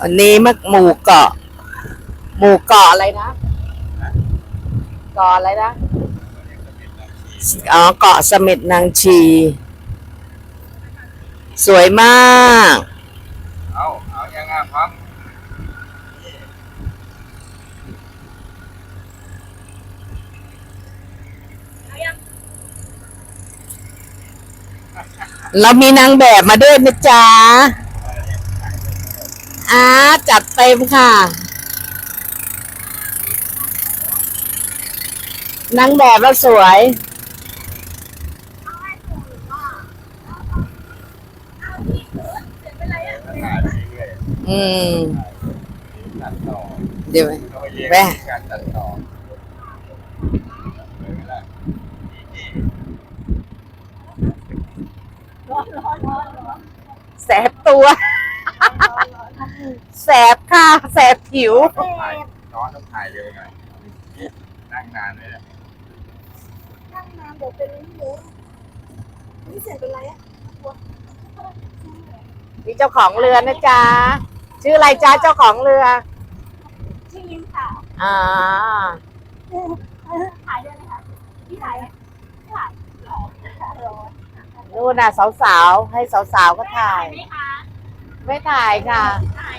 อันนี้มักหมู่เกาะ หมู่เกาะอะไรนะเกาะอะไรนะอ๋อเกาะเสม็ดนางชี สวยมาก เอา เอายังไงพร้อม เรามีนางแบบมาด้วยนะจ๊ะอาจัดเต็มค่ะ นางแบบเราสวย อืม เดี๋ยวไปแม่การตัดต่อเลยไหมล่ะนี่ แสบตัว แสบค่ะ แสบผิว ต้องถ่ายน้องต้องถ่ายเร็วหน่อยนั่งนานเลยนะนั่งนานเดี๋ยวเป็นหมูนี่เสร็จเป็นไรอะมีเจ้าของเรือนะจ๊ะ ชื่ออะไรจ๊ะเจ้าของเรือ ชื่อลิงค่ะ อ่าถ่ายด้วยนะคะพี่ถ่ายไหมถ่ายหรอหรอนู่ นน่ะสาวๆ ให้สาวๆก็ถ่ายไหมคะไม่ถ่ายค่ะถ่าย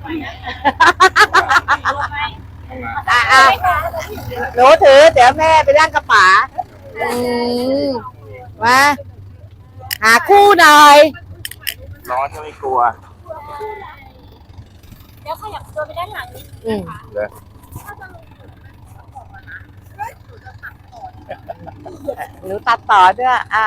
ไหวนะรวมไหมอะอะหนูถือ เดี๋ยวแม่ไปนั่งกระป๋าอืมมาหาคู่หน่อย ร้อนก็ไม่กลัวเดี๋ยวขยับตัวไปด้านหลังนิดอืมเลยหนูตัดต่อด้วยอะ